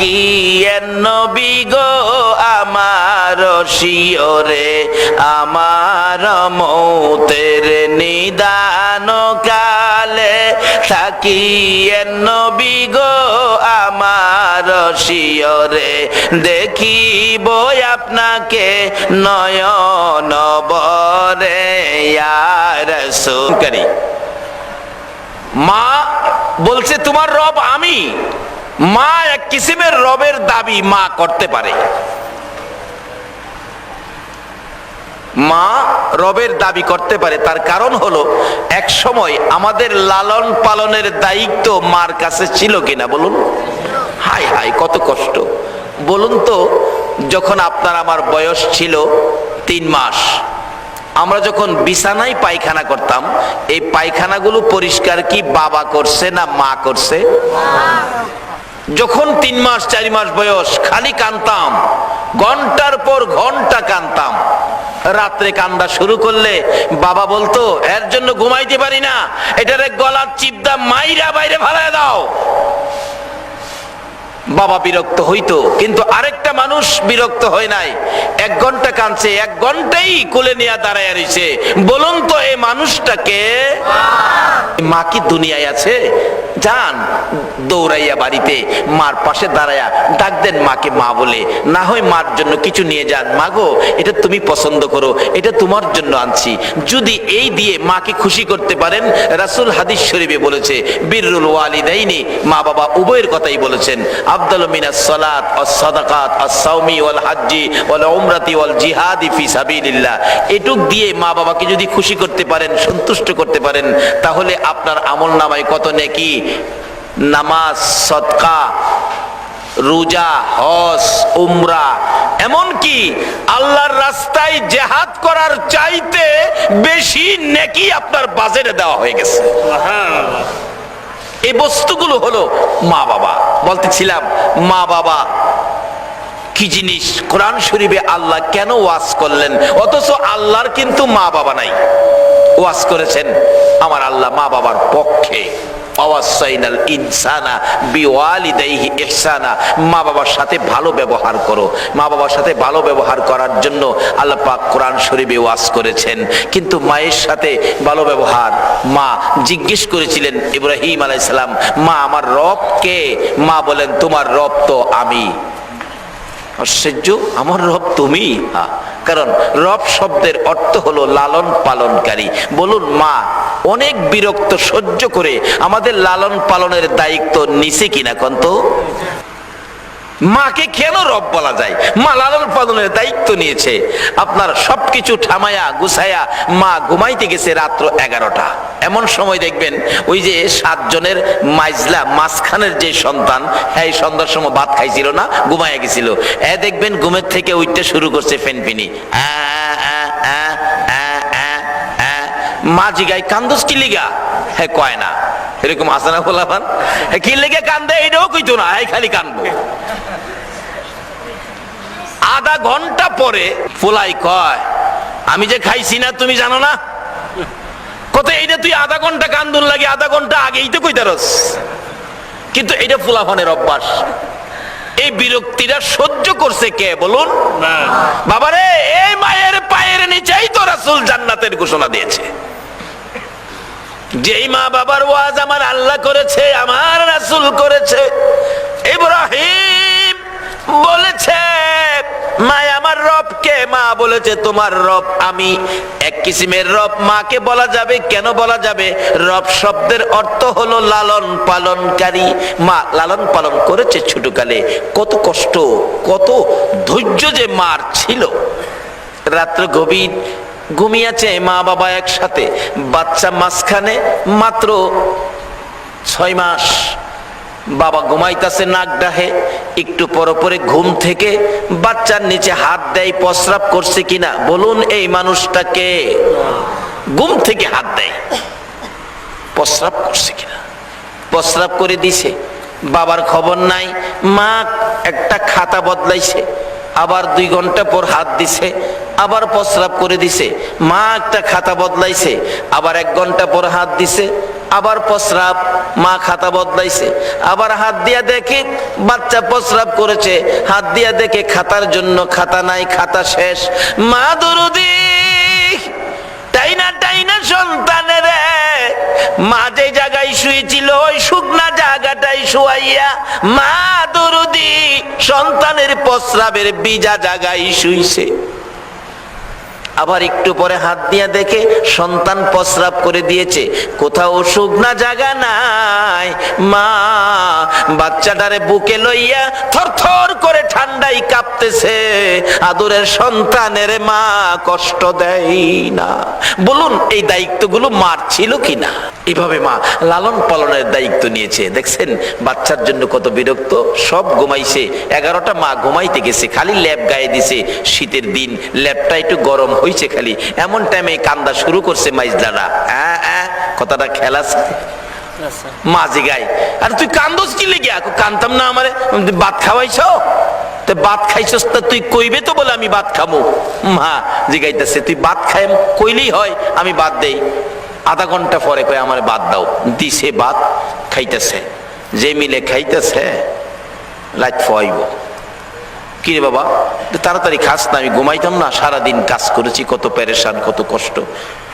থাকিয়েন নবী গো আমার শিওরে আমার মৌতের নিদান কালে থাকিয়েন নবী গো আমার শিওরে দেখিব আপনাকে নয়ন বরে সুকারি মা বলছে, তোমার রব আমি। মা এক কিসিমের রবের দাবি মা করতে পারে। মা রবের দাবি করতে পারে, তার কারণ হলো এক সময় আমাদের লালন পালনের দায়িত্ব মার কাছে ছিল কিনা বলুন। হাই হাই কত কষ্ট। বলুন তো, যখন আপনার আমার বয়স ছিল তিন মাস, আমরা যখন বিছানায় পায়খানা করতাম, এই পায়খানাগুলো পরিষ্কার কি বাবা করছে না মা করছে? যখন তিন মাস, চারি মাস বয়স, খালি কানতাম, ঘণ্টার পর ঘণ্টা কানতাম। রাত্রে কান্দা শুরু করলে বাবা বলতো, এর জন্য ঘুমাইতে পারি না, এটারে গলার চিপদা মাইরা বাইরে ভাড়ায় দাও। বাবা বিরক্ত হইতো, কিন্তু আরেকটা মানুষ বিরক্ত হয় নাই। এক ঘণ্টা কাঁদছে, এক ঘন্টাই কোলে নিয়ে দাঁড়ায় রয়েছে বলুন তো এই মানুষটাকে মা কি দুনিয়ায় আছে? যান, দৌড়াইয়া বাড়িতে, মার পাশে দাঁড়াইয়া ডাক দেন মাকে মা বলে। না হয় মার জন্য কিছু নিয়ে যান। মা গো, এটা তুমি পছন্দ করো, এটা তোমার জন্য আনছি। যদি এই দিয়ে মাকে খুশি করতে পারেন, রাসুল হাদিস শরীফে বলেছে বীরুল ওয়ালিদাইনি। মা বাবা উভয়ের কথাই বলেছেন। আব্দুল মিনাস সালাত ওয়াস সাদাকাত সাওমি ওয়াল হাজ্জি ওয়াল উমরাতি ওয়াল জিহাদি ফি সাবিলিল্লাহ। এটুক দিয়ে মা বাবাকে যদি খুশি করতে পারেন, সন্তুষ্ট করতে পারেন, তাহলে আপনার আমল নামায় কত নেকি? নামাজ, সদকা, রোজা, হজ, উমরা। এমনকি আল্লাহর রাস্তায় জেহাদ করার চাইতে বেশি নেকি আপনার বাজেটে দেওয়া হয়ে গেছে। এই বস্তুগুলো হলো মা বাবা। বলতেছিলাম, মা বাবা, কি জিনিস? কোরআন শরীফে আল্লাহ কেন ওয়াজ করলেন? অথচ আল্লাহর কিন্তু মা বাবা নাই। ওয়াজ করেছেন আমার আল্লাহ মা বাবার পক্ষে। অওয়াসাইনাল ইনসানা বিওয়ালিদাইহি ইহসানা। মা বাবার সাথে ভালো ব্যবহার করো। মা বাবার সাথে ভালো ব্যবহার করার জন্য আল্লাহ পাক কোরআন শরীফে ওয়াজ করেছেন। কিন্তু মায়ের সাথে ভালো ব্যবহার মা জিজ্ঞেস করেছিলেন ইব্রাহিম আলাইহিস সালাম মা আমার রব কে? মা বলেন তোমার রব তো আমি। আশ্চর্য আমার রব তুমি? হ্যাঁ, কারণ রব শব্দের অর্থ হলো লালন পালনকারী। বলুন, মা, অনেক বিরক্ত সহ্য করে আমাদের লালন পালনের দায়িত্ব নিছে কিনা কন্ত? মাকে কেন রব বলা যায়? মা লালন পালনের দায়িত্ব নিয়েছে। আপনার সবকিছু ঠামায়া গুছায়া মা ঘুমাইতে গেছে রাত্র এগারোটা। এমন সময় দেখবেন ওই যে সাতজনের মাইজলা, মাঝখানের যে সন্তান হ্যাঁ এই সন্ধ্যার সময় ভাত খাইছিল না, ঘুমাইয়া গেছিল। এ দেখবেন ঘুমের থেকে উঠতে শুরু করছে আ। মা জিগাই কান্দস কি লিগা? হ্যাঁ কয় না। এরকম আসে না বলাবান? কি লেগে কান্দে? এটাও কইতো না। হ্যাঁ খালি কান্দবো আধা ঘণ্টা পরে ফুলাই কয় আমি যে খাইছি না তুমি জানো না? কত এইটা তুই আধা ঘণ্টা কান্দুন লাগে আধা ঘণ্টা আগেই তো কইতারস কিন্তু এটা ফুলাফানের অভ্যাস। এই বিরক্তিটা সহ্য করছে কে বলুন? বাবারে এই মায়ের পায়ের নিচেই তো রাসুল জান্নাতের ঘোষণা দিয়েছে। যেই মা বাবার ওয়াজ আমার আল্লাহ করেছে আমার রাসুল করেছে। ইব্রাহিম বলেছে মা আমার রব কে মা বলেছে, তোমার রব আমি, এক কিসিমের রব, মাকে বলা যাবে, কেন বলা যাবে? রব শব্দের অর্থ হলো লালন পালনকারী। মা লালন পালন করেছে ছোটকালে, কত কষ্ট, কত ধৈর্য যে মার ছিল। রাত্র গভীর ঘুমিয়েছে মা বাবা একসাথে, বাচ্চা মাঝখানে মাত্র ছয় মাস। বাবা ঘুমাইতেছে নাক ডাহে, একটু পরে ঘুম থেকে বাচ্চার নিচে হাত দেয়, প্রস্রাব করছে কিনা? বলুন এই মানুষটাকে ঘুম থেকে হাত দেয়। প্রস্রাব করছে কিনা? প্রস্রাব করে দিছে। বাবার খবর নাই। মা একটা খাতা বদলাইছে। আবার দুই ঘণ্টা পর হাত দিছে। আবার প্রস্রাব করে দিছে। মা একটা খাতা বদলাইছে। আবার এক ঘণ্টা পর হাত দিছে। আবার প্রস্রাব, মা খাতা বদলাইছে। আবার হাত দিয়া দেখে, বাচ্চা প্রস্রাব করেছে। হাত দিয়া দেখে খাতার জন্য খাতা নাই, খাতা শেষ। মা দরুদি টাইনা টাইনা সন্তানের? মা যে জায়গায় শুয়েছিল, ওই শুকনা জায়গাটাই শুয়াইয়া, মা দরুদি, সন্তানের প্রস্রাবের বিজা জায়গায় শুইছে। আবার একটু পরে হাত দিয়া দেখে সন্তান প্রস্রাব করে দিয়েছে। কোথাও শুকনা জাগা নাই। মা, বাচ্চাটারে বুকে লইয়া থরথর করে ঠান্ডাই কাঁপতেছে। আদরের সন্তানের মা কষ্ট দেয় না। বলুন, এই দায়িত্বগুলো মার ছিল কিনা? এইভাবে মা লালন পালনের দায়িত্ব নিয়েছে। দেখছেন বাচ্চার জন্য কত বিরক্ত। সব ঘুমাইছে। এগারোটা মা ঘুমাইতে গেছে খালি ল্যাব গায়ে দিছে। শীতের দিন ল্যাবটা একটু গরম হয়েছে খালি। এমন টাইমে কান্দা শুরু করছে মাইজদারা হ্যাঁ হ্যাঁ কথাটা খেলাছে মা জিগাই আর তুই কান্দোস কি লেগে? কানতাম না আমারে। ভাত খাওয়াইছ? তো ভাত খাইছস তা তুই কইবে তো বলে আমি ভাত খামো? মা জিগাইতেছে তুই ভাত খাই কইলেই হয় আমি বাদ দেই। আধা ঘণ্টা পরে কয়, আমার বাদ দাও। দিছে বাদ, খাইতেছে। যে মিলে খাইতেছে, লাইট ফয়াইব। কি রে বাবা তাড়াতাড়ি খাস না, আমি ঘুমাইতাম না, সারাদিন কাজ করেছি, কত পেরেশান, কত কষ্ট।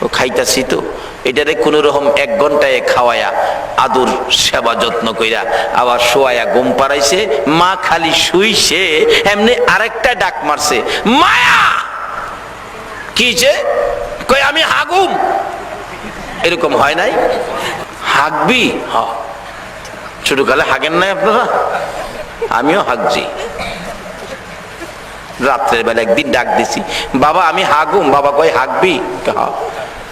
ও খাইতাছি তো। এটারে কোনো রকম এক ঘন্টায় খাওয়ায়া, আদর সেবা যত্ন কইরা আবার শোয়ায়া ঘুম পাড়াইছে, মা খালি শুইছে, এমনি আরেকটা ডাক মারছে, মায়া! কি যে? কই আমি হাগুম। এরকম হয় নাই? হাগবি? হ। ছোটকালে হাগেন নাই আপনারা? আমিও হাগছি। রাত্রের বেলা একদিন ডাক দিছি, বাবা, আমি হাগুম। বাবা কয়, হাগবি? হ।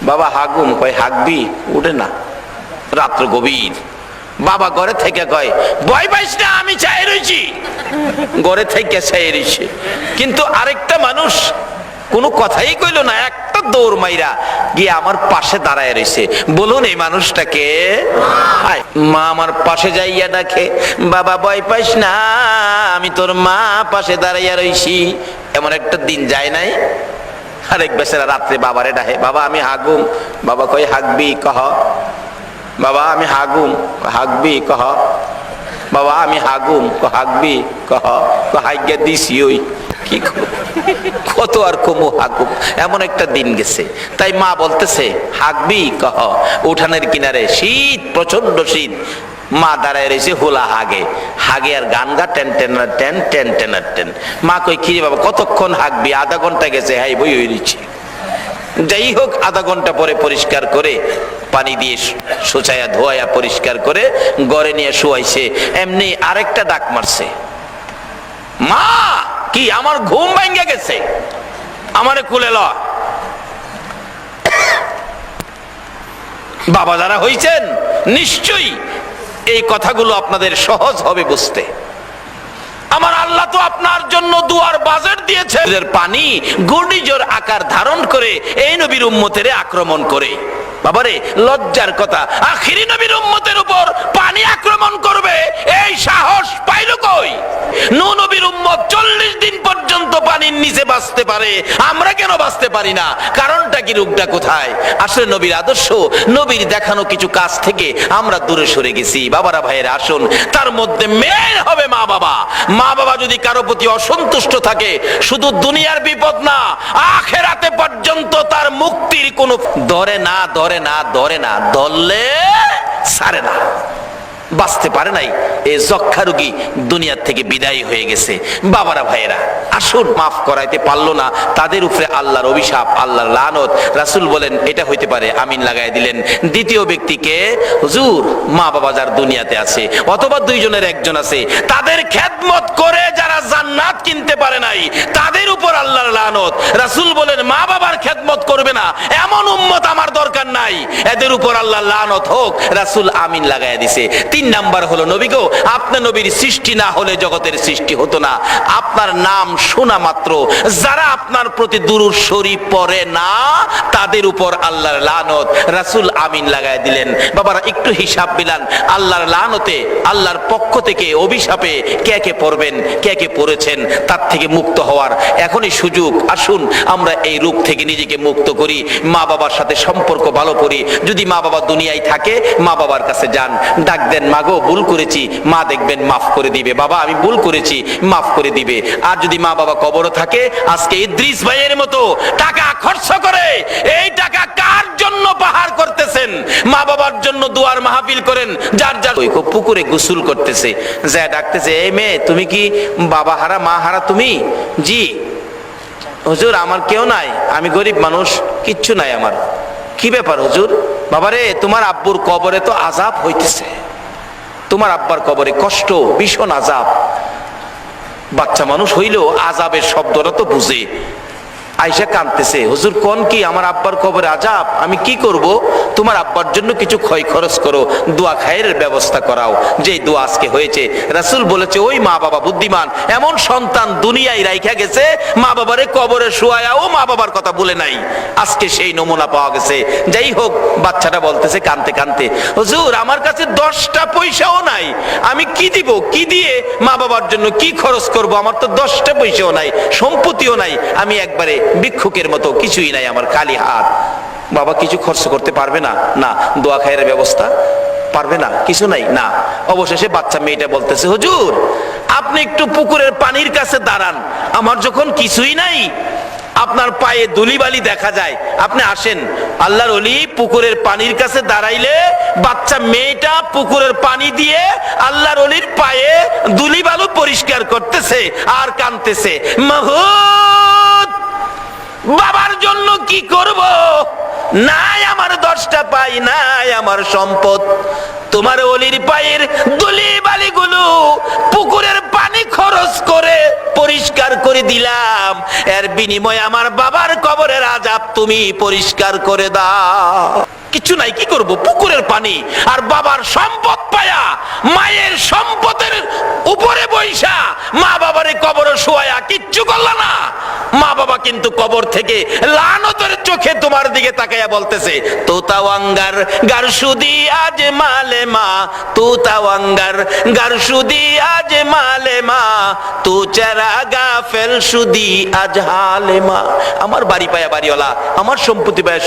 বাবা, হাগুম। কয়, হাগবি? উঠে না। রাত্র গভীর। বাবা ঘরে থেকে কয়, ভয় পাইস না, আমি চাই রয়েছি ঘরে থেকে চাই রয়েছে কিন্তু আরেকটা মানুষ কোনো কথাই কইল না, একটা দৌড় মাইরা গিয়ে আমার পাশে দাঁড়ায় রয়েছে বলুন এই মানুষটাকে মা আমার পাশে যাইয়া ডাকে, বাবা ভয় পাইস না, আমি তোর মা পাশে দাঁড়াইয়া রইছি। এমন একটা দিন যায় নাই। আরেক বেচারা রাত্রে বাবারে ডাহে বাবা আমি হাগুম। বাবা কই হাগবি, কহ। বাবা আমি হাগুম হাগবি, কহ। বাবা আমি হাগুম ক হাগবি, কহ। ক দিছি ওই। কি করব? কত আর কমু হাগুম এমন একটা দিন গেছে। তাই মা বলতেছে হাগবি কহ? উঠানের কিনারে শীত প্রচণ্ড শীত। মা দাঁড়ায় রয়েছে, হোলা হাগে। হাগে আর গান গা ten ten ten ten ten ten. মা কই কিরে বাবা, কতক্ষণ হাগবি আধা ঘণ্টা গেছে, হাই বই হয়ে দিচ্ছি যাই হোক, আধা ঘণ্টা পরে পরিষ্কার করে পানি দিয়ে সোচায়া ধোয়া পরিষ্কার করে গড়ে নিয়ে শুয়াইছে। এমনি আরেকটা ডাক মারছে। মা! কি, আমার ঘুম ভাঙ্গে গেছে? আমারে কুলে ল বাবা যারা হইছেন, নিশ্চয়ই এই কথাগুলো আপনাদের সহজ হবে বুঝতে। আমার আল্লাহ তো আপনার জন্য দুয়ার বাজার দিয়েছে পানি, ঘূর্ণিঝড় আকার ধারণ করে এই নবীর উম্মতের আক্রমণ করে। বাবারে, লজ্জার কথা। আখিরি নবীর উম্মতের উপর পানি আক্রমণ করবে, এই সাহস পাইল কই? নু নবীর উম্মত চল্লিশ দিন পর্যন্ত পানির নিচে বাঁচতে পারে, আমরা কেন বাঁচতে পারি না? কারণটা কি, রূপটা কোথায়? আসলে নবীর আদর্শ, নবীর দেখানো কিছু কাজ থেকে আমরা দূরে সরে গেছি। বাবারা, ভাইয়ের, আসুন। তার মধ্যে মেন হবে মা বাবা। মা বাবা যদি কারও প্রতি অসন্তুষ্ট থাকে, শুধু দুনিয়ার বিপদ না, আখেরাতে পর্যন্ত তার মুক্তির কোনো ধরে না, ধরে না ধরে না ধরলে সারে না। বাঁচতে পারে নাই। এই যক্ষা রোগী দুনিয়ার থেকে বিদায় হয়ে গেছে। বাবারা, ভাইয়েরা, আসুন, মাফ করাইতে পারল না। তাদের উপরে আল্লাহর অভিশাপ, আল্লাহর লানত। রাসুল বলেন, এটা হইতে পারে। আমিন লাগাই দিলেন। দ্বিতীয় ব্যক্তিকে হুজুর মা বাবা যার দুনিয়াতে আছে, অথবা দুইজনের একজন আছে, তাদের খেদমত করে যারা জান্নাত কিনতে পারে নাই, তাদের উপর আল্লাহর লানত। রাসুল বলেন মা বাবার খেদমত করবে না। এমন উম্মত আমার দরকার নাই। এদের উপর আল্লাহ লানত হোক। রাসুল আমিন লাগাই দিছে। তিন নাম্বার হলো, নবী গো, আপনার নবীর সৃষ্টি না হলে জগতের সৃষ্টি হতো না। আপনার নাম শোনা মাত্র। যারা আপনার প্রতি দুরুদ শরীফ পড়ে না, তাদের উপর আল্লাহর লানত। রাসূল আমিন লাগায় দিলেন। বাবারা, একটু হিসাব বিলান আল্লাহর লানতে, আল্লাহর পক্ষ থেকে অভিশাপে কে কে পড়বেন, কে কে পড়েছেন, তার থেকে মুক্ত হওয়ার এখনই সুযোগ। আসুন, আমরা এই রূপ থেকে নিজেকে মুক্ত করি মা বাবার সাথে সম্পর্ক ভালো করি। যদি মা বাবা দুনিয়ায় থাকে মা বাবার কাছে যান। ডাক দেন মাগো, ভুল করেছি, মা দেখবেন মাফ করে দিবে। বাবা, আমি ভুল করেছি, মাফ করে দিবে। আর যদি মা বাবা কবরও থাকে, আজকে ইদ্রিস ভাইয়ের মতো টাকা খরচ করে, এই টাকা কার জন্য পাহাড় করতেছেন? মা বাবার জন্য দুয়ার মাহফিল করেন, যার যার ওই পুকুরে গোসল করতেছে। যা ডাকতেছে, এই মেয়ে, তুমি কি বাবা হারা, মা হারা তুমি? জি। হুজুর, আমার কেউ নাই, আমি গরিব মানুষ, কিচ্ছু নাই আমার। কি ব্যাপার হুজুর? বাবারে, তোমার আব্বুর কবরে তো আজাব হইতেছে। তোমার আব্বার কবরে কষ্ট ভীষণ আজাব বাচ্চা মানুষ হইলেও আজাবের শব্দটা তো বুঝে। আইসা কাঁদতেছে, হুজুর, কোন কি? আমার আব্বার কবরে আজাব। আমি কি করব? তোমার আব্বার জন্য কিছু ক্ষয় খরচ করো। দোয়া খায়ের ব্যবস্থা করাও। যে দোয়া আজকে হয়েছে, রাসূল বলেছে, ওই মা বাবা বুদ্ধিমান, এমন সন্তান দুনিয়ায় রাইখা গেছে মা বাবারে কবরে শুয়ায়া ও মা বাবার কথা বলে নাই। আজকে সেই নমুনা পাওয়া গেছে। যাই হোক, বাচ্চাটা বলতেছে কানতে কানতে, হুজুর, আমার কাছে দশটা পয়সাও নাই। আমি কি দিব? কি দিয়ে মা বাবার জন্য কি খরচ করব? আমার তো দশটা পয়সাও নাই, সম্পত্তিও নাই। আমি একবারে ভিক্ষুকের মতো কিছুই নাই আমার খালি হাত। বাবা কিছু খরচ করতে পারবে না? না, দোয়া খায়ের ব্যবস্থা পারবে না? কিছু নাই? না। অবশেষে বাচ্চা মেয়েটা বলতেছে, হুজুর, আপনি একটু পুকুরের পানির কাছে দাঁড়ান। আমার যখন কিছুই নাই, আপনার পায়ে দুলিবালি দেখা যায়। আপনি আসেন। আল্লাহর অলি পুকুরের পানির কাছে দাঁড়াইলে বাচ্চা মেয়েটা পুকুরের পানি দিয়ে আল্লাহর অলির পায়ে দুলিবালু পরিষ্কার করতেছে আর কানতেছে মাহুদ বাবার জন্য কি করব? নাই আমার দশটা পাই, নাই আমার সম্পদ। তোমার অলির পায়ের দুলি বালিগুলো পুকুরের পানি খরচ করে পরিষ্কার করে দিলাম। এর বিনিময়ে আমার বাবার কবরের আজাব তুমি পরিষ্কার করে দাও। কিছু নাই, কি করব? পুকুরের পানি আর বাবার সম্পদ পায়া, মায়ের সম্পদের উপরে বৈশা, মা বাবারে কবর শোয়া কিচ্ছু করল না। মা বাবা কিন্তু কবর থেকে লানতের চোখে তোমার দিকে বলতেছে, তোতাওয়াঙ্গার গারসুদি আজ মালে মা, তোতাওয়াঙ্গার গারসুদি আজ মালে মা, তু সুদি আজ হালে মা। আমার বাড়ি পায়া বাড়িওয়ালা, আমার সম্পত্তি পায়া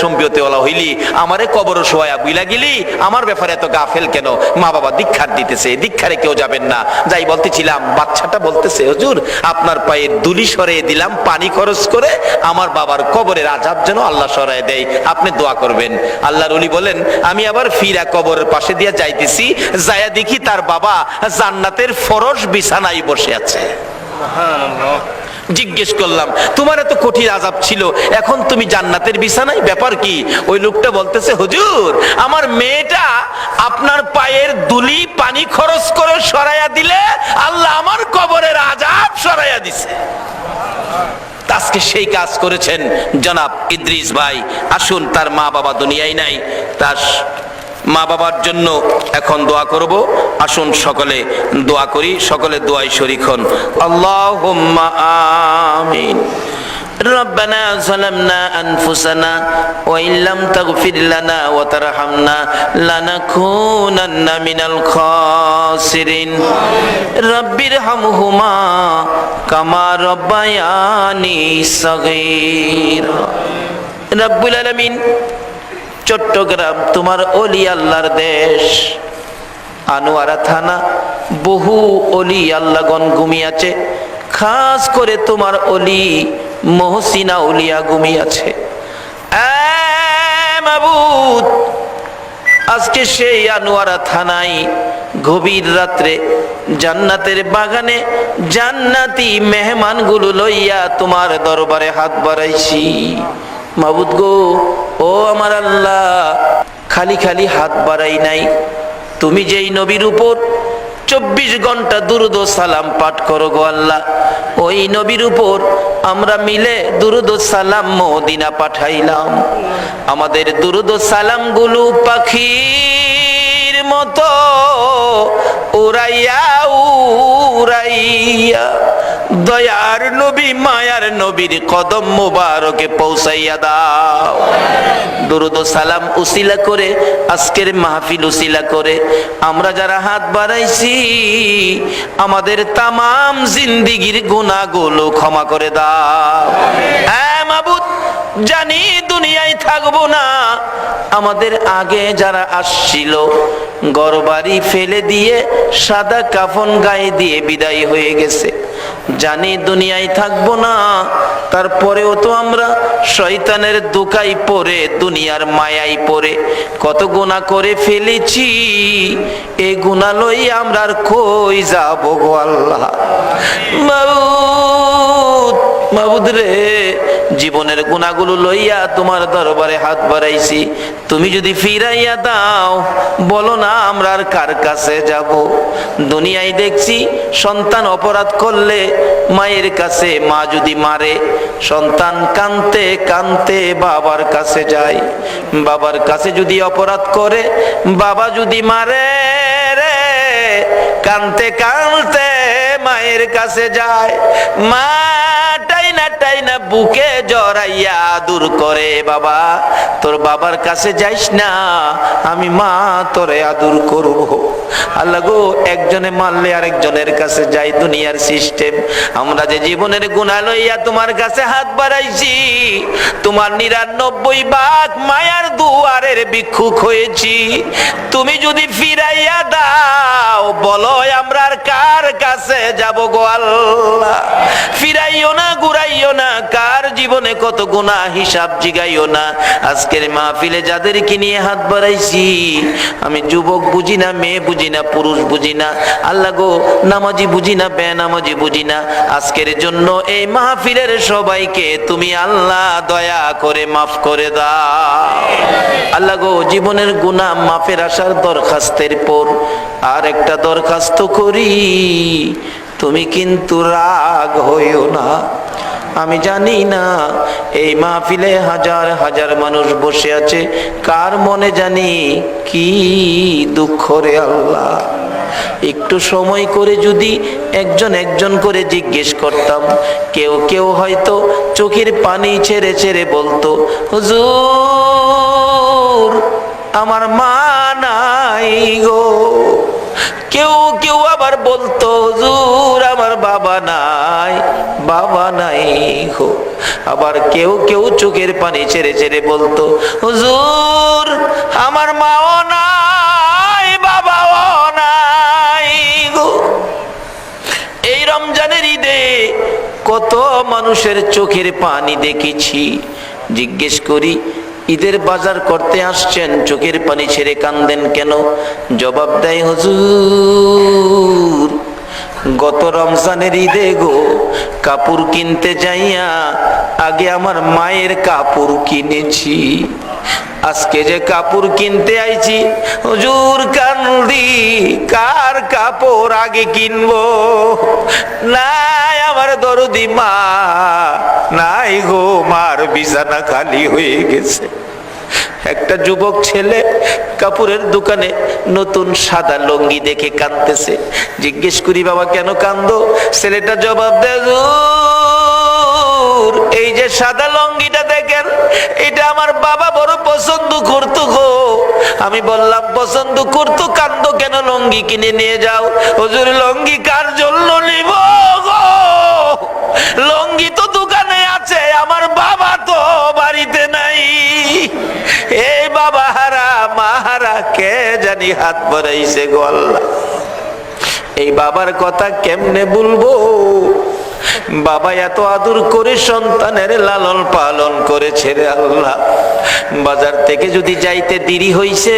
হইলি, আমারে কবর শোয়া বুইলা গেলি, আমার ব্যাপারে এত গাফেল কেন? মা বাবা দীক্ষার দিতেছে, দীক্ষারে কেউ যাবেন না। যাই বলতেছিলাম, বাচ্চাটা বলতেছে, হজুর, আপনার পায়ে দুলি সরিয়ে দিলাম, পানি খরচ করে আমার বাবার কবরের আজাব যেন আল্লাহ সরায় দেয়। আপনি দোয়া করবেন। আল্লাহর উলি বলেন আমি আবার ফিরা কবরের পাশে দিয়ে যাইতেছি যায়া দেখি তার বাবা জান্নাতের ফরস বিছানায় বসে আছে। জিজ্ঞেস করলাম তোমার এত কঠিন আজাব ছিল এখন তুমি জান্নাতের বিছানায়? ব্যাপার কি? ওই লোকটা বলতেছে হুজুর আমার মেয়েটা আপনার পায়ের দুলি পানি খরচ করে সরাইয়া দিলে আল্লাহ আমার কবরের আজাব সরাইয়া দিছে। আজকে সেই কাজ করেছেন জনাব ইদ্রিস ভাই। আসুন, তার মা বাবা দুনিয়ায় নাই, তার মা বাবার জন্য এখন দোয়া করব। আসুন, সকলে দোয়া করি, সকলে দোয়াই শরিক হন। আল্লাহ আমিন। ربنا ظلمنا أنفسنا وإن لم تغفر لنا وترحمنا لنكونن من الخاسرين رب ارحمهما كما ربياني صغيرا رب العالمين চট্টগ্রাম তোমার অলি আল্লাহর দেশ আনোয়ারা থানা বহু অলি আল্লাহগণ ঘুমিয়াছে খাস করে তোমার অলি মহসিনা উলিয়া ঘুমিয়াছে। মাবুদ, আজকে সেই আনোয়ারা থানায় গভীর রাত্রে জান্নাতের বাগানে জান্নাতি মেহমানগুলো লইয়া তোমার দরবারে হাত বাড়াইছি। মাবুদ গো, ও আমার আল্লাহ, খালি খালি হাত বাড়াই নাই। তুমি যেই নবীর উপর চব্বিশ ঘণ্টা দুরুদ সালাম পাঠ করো গো আল্লাহ। ওই নবীর উপর আমরা মিলে দুরুদ সালাম মদিনা পাঠাইলাম। আমাদের দুরুদ সালামগুলো পাখির মতো উড়াইয়া উড়াইয়া। দয়ার নবী, মায়ার নবীর কদম মুবারকে পৌঁছাইয়া দাও। দুরুদ সালাম উসিলা করে, আজকের মাহফিল উসিলা করে। আমরা যারা হাত বাড়াইছি, আমাদের তামাম জিন্দিগির গুণাগুলো ক্ষমা করে দাও। হ্যাঁ মাবুদ, জানি দুনিয়ায় থাকব না। আমাদের আগে যারা আসছিল গরবাড়ি ফেলে দিয়ে সাদা কাফন গায়ে দিয়ে বিদায় হয়ে গেছে। জানি দুনিয়ায় থাকব না, তারপরেও তো আমরা শয়তানের দোকাই পরে দুনিয়ার মায়াই পরে কত গুণা করে ফেলেছি এই গুণা লই আমরা আর কই যাব গো আল্লাহ? রে জীবনের গুণাগুলো লইয়া তোমার দরবারে হাত বাড়াইছি। তুমি যদি ফিরাইয়া দাও, বলো না আমরা আর কার কাছে যাব। দুনিয়ায় দেখছি সন্তান অপরাধ করলে মায়ের কাছে মা যদি মারে, সন্তান কানতে কানতে বাবার কাছে যায়। বাবার কাছে যদি অপরাধ করে, বাবা যদি মারে রে, কানতে কানতে মায়ের কাছে যায়। মা টাইনা বুকে জড়াইয়া দূর করে, বাবা, তোর বাবার কাছে যাইস না, আমি মা তোরে আদুর করব। আল্লাহ গো, একজনে মারলে আরেকজনের কাছে যাই দুনিয়ার সিস্টেম আমরা যে জীবনের গুণা লইয়া তোমার কাছে হাত বাড়াইছি, তোমার নিরানব্বই ভাগ মায়ার দুয়ারের ভিক্ষুক হয়েছি। তুমি যদি ফিরাইয়া দাও, বলো আমরা কার কাছে যাব গো আল্লাহ? ফিরাইও না, ঘুরাইও না কার জীবনে কত গুণা হিসাব জিগাইও না? আজকের মাহফিলে যাদেরকে নিয়ে হাত বাড়াইছি, আমি যুবক বুঝি না, মেয়ে বুঝি না, পুরুষ বুঝি না, আল্লাহ গো, নামাজি বুঝি না, বেনামাজি বুঝি না, আজকের জন্য এই মাহফিলের সবাইকে তুমি আল্লাহ দয়া করে মাফ করে দাও। আল্লাহ গো, জীবনের গুণা মাফের আসার দরখাস্তের পর আর একটা দরখাস্ত করি, তুমি কিন্তু রাগ হইও না। আমি জানি না, এই মাহফিলে হাজার হাজার মানুষ বসে আছে। কার মনে জানি কি দুঃখ রে আল্লাহ। একটু সময় করে যদি একজন একজন করে জিজ্ঞেস করতাম, কেউ কেউ হয়তো চোখের পানি ছেড়ে ছেড়ে বলতো, হুজুর, আমার মা নাই গো। কেউ কেউ আবার বলতো, হুজুর, আমার বাবা নাই বাবা নাই গো। আবার কেউ কেউ চোখের পানি ছেড়ে ছেড়ে বলতো, হুজুর, আমার মাও নাই, বাবাও নাই গো। এই রমজানের ঈদে কত মানুষের চোখের পানি দেখেছি। জিজ্ঞেস করি ঈদের বাজার করতে আসছেন, চোখের পানি ছেড়ে কান্দেন কেন? জবাব দেয় হুজুর, গত রমজানের ঈদে গো, কাপড় কিনতে যাইয়া আগে আমার মায়ের কাপড় কিনেছি। আজকে যে কাপড় কিনতে আইছি, হুজুর কান্দি, কার কাপড় আগে কিনবো? নাই আমার দরদি মা নাই গো মার বিছানা খালি হয়ে গেছে। একটা যুবক ছেলে কাপড়ের দোকানে নতুন সাদা লঙ্গি দেখে কাঁদতেছে। জিজ্ঞেস করি বাবা কেন কান্দো ছেলেটা জবাব দেয় "হুজুর, এই যে সাদা লঙ্গিটা দেখেন এটা আমার বাবা বড় পছন্দ করতো গো। আমি বললাম পছন্দ করতো কান্দ কেন? লঙ্গি কিনে নিয়ে যাও। হুজুর লঙ্গি কার জন্য নিব গো? লঙ্গি তো দোকানে আমার বাবা তো বাড়িতে নাই। এই বাবা হারা, মা হারা, কে জানি হাত পরাইছে গল্লা এই বাবার কথা কেমনে বলব? বাবা এত আদর করে সন্তানের লালন পালন করেছে রে আল্লাহ। বাজার থেকে যদি যাইতে দেরি হইছে,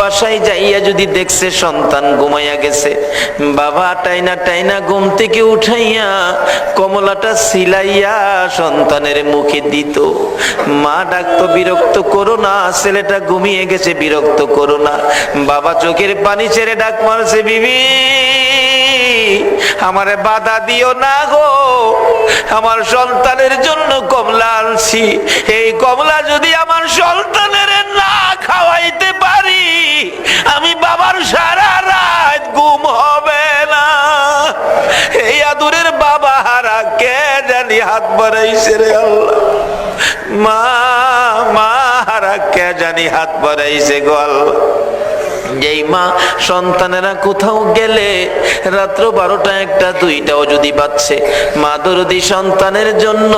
বাসায় যাইয়া যদি দেখছে সন্তান ঘুমাইয়া গেছে, বাবা টাইনা টাইনা ঘুম থেকে উঠাইয়া কমলাটা সিলাইয়া সন্তানের মুখে দিত। মা ডাকতো, বিরক্ত করো না, ছেলেটা ঘুমিয়ে গেছে, বিরক্ত করো না। বাবা চোখের পানি ছেড়ে ডাক মারছে, বিবি! আমারে বাধা দিও না গো। আমার সন্তানের জন্য কমলা আনছি। এই কমলা যদি আমার সন্তানের না খাওয়াইতে পারি, আমি বাবার সারা রাত গুম হবে না। এই আদুরের বাবা হারা কে জানি হাত বাড়াইছে রে আল্লাহ। মা মা হারা কে জানি হাত বাড়াইছে গো আল্লাহ। যেই মা সন্তানেরা কোথাও গেলে রাত্র বারোটা একটা, দুইটাও যদি বাচ্চে মা দরদি সন্তানের জন্য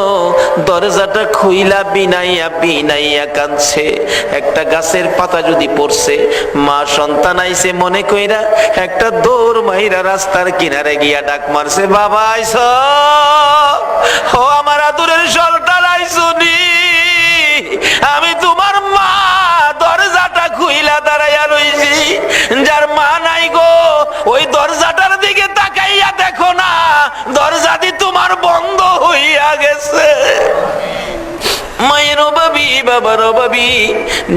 দরজাটা খুইলা বিনাইয়া বিনাইয়া কাঁদছে। একটা গাছের পাতা যদি পড়ছে, মা সন্তান আইছে মনে কইরা একটা দৌড় মাইরা রাস্তার কিনারে গিয়া ডাক মারছে, বাবা আইস ও আমার আদুরের সন্তান আইসুনি আমি দাঁড়াইয়া রইছি, যার মা নাই গো। ওই দরজাটার দিকে তাকাইয়া দেখো না দরজা দি তোমার বন্ধ হইয়া গেছে। মায়ের অভাবি বাবার অভাবি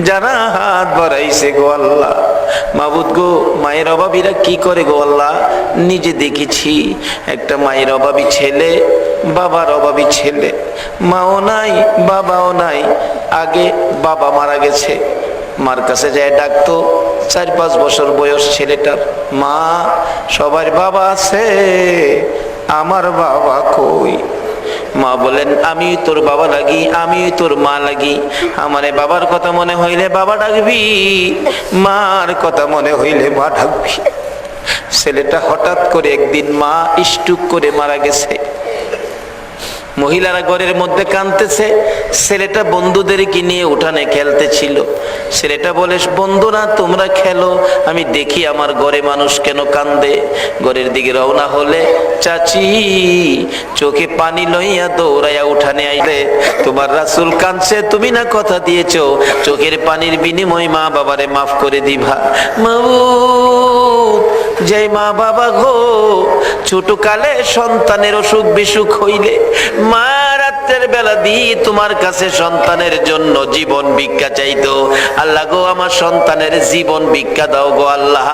যারা হাত বাড়াইছে গো আল্লাহ। গো, মায়ের অভাবীরা কি করে গো নিজে দেখেছি, একটা মায়ের অভাবী ছেলে, বাবার অভাবী ছেলে। মাও নাই, বাবাও নাই, আগে বাবা মারা গেছে। মার কাছে যায় ডাকতো, চার পাঁচ বছর বয়স ছেলেটার, মা, সবার বাবা আছে, আমার বাবা কই? মা বলেন, আমি তোর বাবা লাগি, আমি তোর মা লাগি। আমারে বাবার কথা মনে হইলে বাবা ডাকবি, মার কথা মনে হইলে মা ডাকবি। ছেলেটা হঠাৎ করে একদিন মা স্টুক করে মারা গেছে। মহিলারা ঘরের মধ্যে কাঁদতেছে। ছেলেটা বন্ধুদেরকে নিয়ে উঠানে খেলতেছিল। ছেলেটা বলে, বন্ধুরা, তোমরা খেলো। আমি দেখি আমার ঘরে মানুষ কেন কান্দে। ঘরের দিকে রওনা হলে, চাচি, চোখে পানি লইয়া দৌড়াইয়া উঠানে আইলে, তোমার রাসুল কাঁদছে, তুমি না কথা দিয়েছ। চোখের পানির বিনিময় মা বাবারে মাফ করে দিবা। মাবু যে মা বাবা গো ছোট কালে সন্তানের অসুখ বিসুখ হইলে মা রাত্রের বেলা দি তোমার কাছে সন্তানের জন্য জীবন ভিক্ষা চাইতো। আল্লাহ গো, আমার সন্তানের জীবন ভিক্ষা দাও গো আল্লাহ।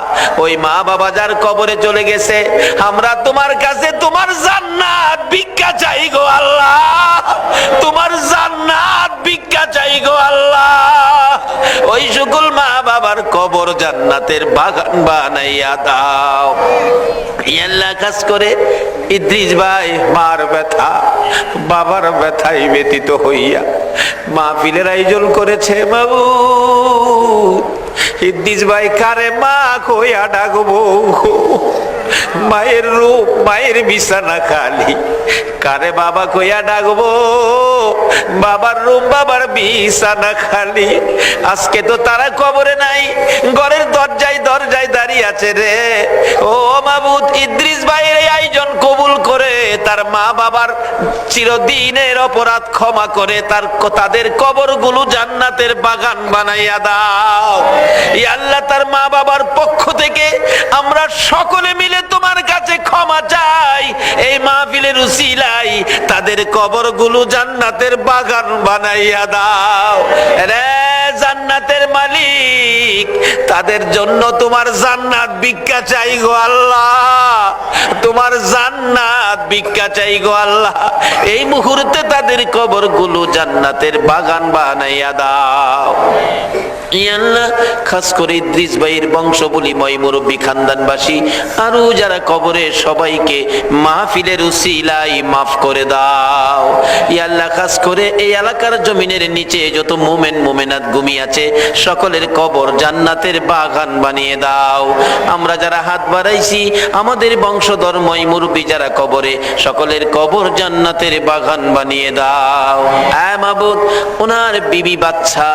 ওই মা বাবা যার কবরে চলে গেছে, আমরা তোমার কাছে তোমার জান্নাত ভিক্ষা চাই গো আল্লাহ। তোমার জান্নাত ভিক্ষা চাই গো আল্লাহ। ওই সকল মা বাবার কবর জান্নাতের বাগান বানাইয়া দাও। ইয়াল্লাহ কাজ করে ইদ্রিস ভাই, মার ব্যথা, বাবার ব্যথায় ব্যতীত হইয়া মা পিলের আয়োজন করেছে বাবু ইদ্রিস ভাই, কারে মা কইয়া ডাকবো মায়ের রূপ, মায়ের বিছানা খালি। কারে বাবা কইয়া ডাকবো? বাবার রূপ, বাবার বিছানা খালি। আজকে তো তারা কবরে নাই, ঘরের দরজায় দরজায় দাঁড়িয়ে আছে রে। ও মাবুদ, ইদ্রিস ভাইয়ের আয়োজন কবুল করে, তার মা বাবার চিরদিনের অপরাধ ক্ষমা করে, তার তাদের কবরগুলো জান্নাতের বাগান বানাইয়া দাও। আল্লাহ তার মা বাবার পক্ষ থেকে আমরা সকলে মিলে তোমার কাছে ক্ষমা চাই, এই মাহফিলের উসিলাই তাদের কবরগুলো জান্নাতের বাগান বানাইয়া দাও। রে জান্নাতের মালিক, তাদের জন্য তোমার জান্নাত ভিক্ষা চাই গো আল্লাহ। তোমার জান্নাত ভিক্ষা চাই গো আল্লাহ। এই মুহূর্তে তাদের কবর কবরগুলো জান্নাতের বাগান বানাইয়া দাও। ইয়াল্লাহ খাস করে ইদ্রিস ভাইয়ের বংশ বলি ময় মুরব্বী খানদানবাসী। আরও যারা কবরে, সবাইকে মাহফিলের উসিলাই মাফ করে দাও। ইয়াল্লাহ খাস করে এই এলাকার জমিনের নিচে যত মোমেন, মোমেনাত ঘুমিয়ে আছে, সকলের কবর জান্নাতের বাগান বানিয়ে দাও। আমরা যারা হাত বাড়াইছি, আমাদের বংশধর বংশধর্ময় মুরব্বী যারা কবরে, সকলের কবর জান্নাতের বাগান বানিয়ে দাও। হ্যাঁ মাবুদ, ওনার বিবি বাচ্চা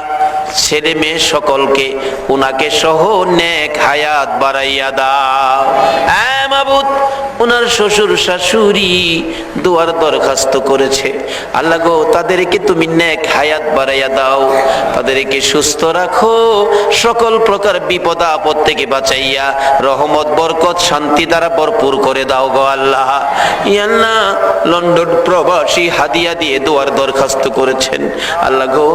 ছেলে মেয়ে সকলকে উনাকে সহ নেক হায়াত বাড়াইয়া দাও। হ্যাঁ ওনার শ্বশুর শাশুড়ি দোয়ার দরখাস্ত করেছে। আল্লাহ গো, তাদেরকে তুমি নেক হায়াত বাড়াইয়া দাও। তাদেরকে সুস্থ রাখো। সকল প্রকার বিপদ আপদ থেকে বাঁচাইয়া রহমত, বরকত, শান্তি দ্বারা ভরপুর করে দাও গো আল্লাহ। ইয়াল্লাহ লন্ডন প্রবাসী হাদিয়া দিয়ে দোয়ার দরখাস্ত করেছেন। আল্লাহ গো,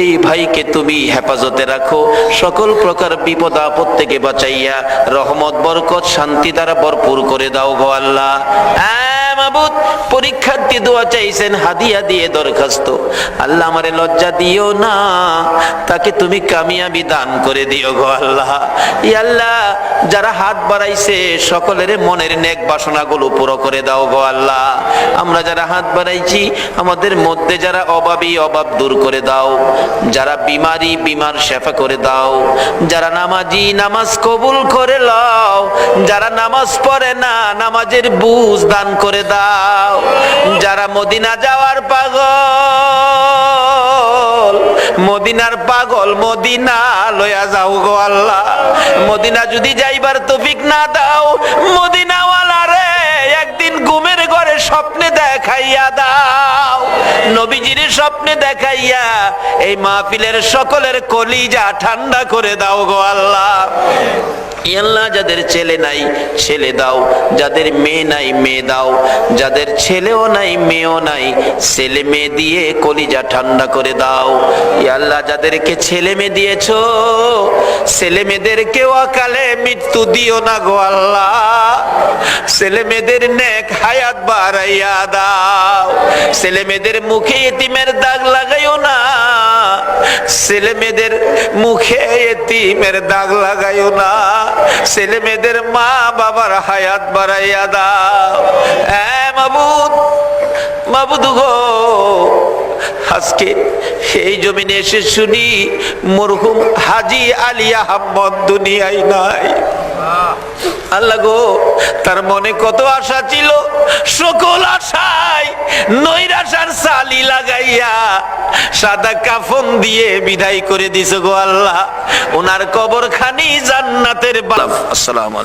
এই ভাইকে তুমি হেফাজতে রাখো। সকল প্রকার বিপদ আপদ থেকে বাঁচাইয়া রহমত, বরকত, শান্তি দ্বারা ভরপুর করে দাও আল্লাহ। হ্যাঁ পরীক্ষার্থী দোয়া চাইছেন, হাদিয়া দিয়ে দরখাস্ত। আল্লাহ আমারে লজ্জা দিও না, তাকে তুমি কামিয়াবি দান করে দিও গো আল্লাহ। ই আল্লাহ, যারা হাত বাড়াইছে, সকলের মনের নেক বাসনাগুলো পুরো করে দাও গো আল্লাহ। আমরা যারা হাত বাড়াইছি, আমাদের মধ্যে যারা অভাবী অভাব দূর করে দাও। যারা বিমারি, বিমার শেফা করে দাও। যারা নামাজি, নামাজ কবুল করে লও। যারা নামাজ পড়ে না নামাজের বুঝ দান করে দাও। যারা মদিনা যাওয়ার পাগল, মদিনার পাগল মদিনা লয়া যাও গো আল্লাহ। মদিনা যদি যাইবার তফিক না দাও মদিনাওয়ালা রে একদিন ঘুমের ঘরে স্বপ্নে দেখাইয়া দাও। নবীজির স্বপ্নে দেখাইয়া এই মাহফিলের সকলের কলিজা ঠান্ডা করে দাও গো আল্লাহ। যাদের ছেলে নাই, ছেলে দাও। যাদের মেয়ে নাই, মেয়ে দাও। যাদের ছেলেও নাই, মেয়েও নাই, ছেলে মেয়ে দিয়ে কলিজা ঠান্ডা করে দাও। ই আল্লাহ যাদেরকে ছেলে মেয়ে দিয়েছ ছেলে মেয়েদেরকেও অকালে মৃত্যু দিও না গো আল্লাহ। ছেলে মেয়েদের নেক হায়াত বাড়াইয়া দাও। ছেলে মেয়েদের মুখে এতিমের দাগ লাগাইও না। ছেলে মেয়েদের মুখে এতিমের দাগ লাগাইও না। ছেলে মেয়েদের মা বাবার হায়াত বাড়াইয়া দাও। হ্যাঁ মাবুদ মাবুদ গো। আজকে এই জমিনে এসে শুনি, মরহুম হাজি আলী আহম্মদ দুনিয়ায় নাই। আল্লাহ গো, তার মনে কত আশা ছিল? সকল আশায় নৈরাশার সালি লাগাইয়া সাদা কাফন দিয়ে বিদায় করে দিছ গো আল্লাহ। ওনার কবর খানি জান্নাতের আসসালামু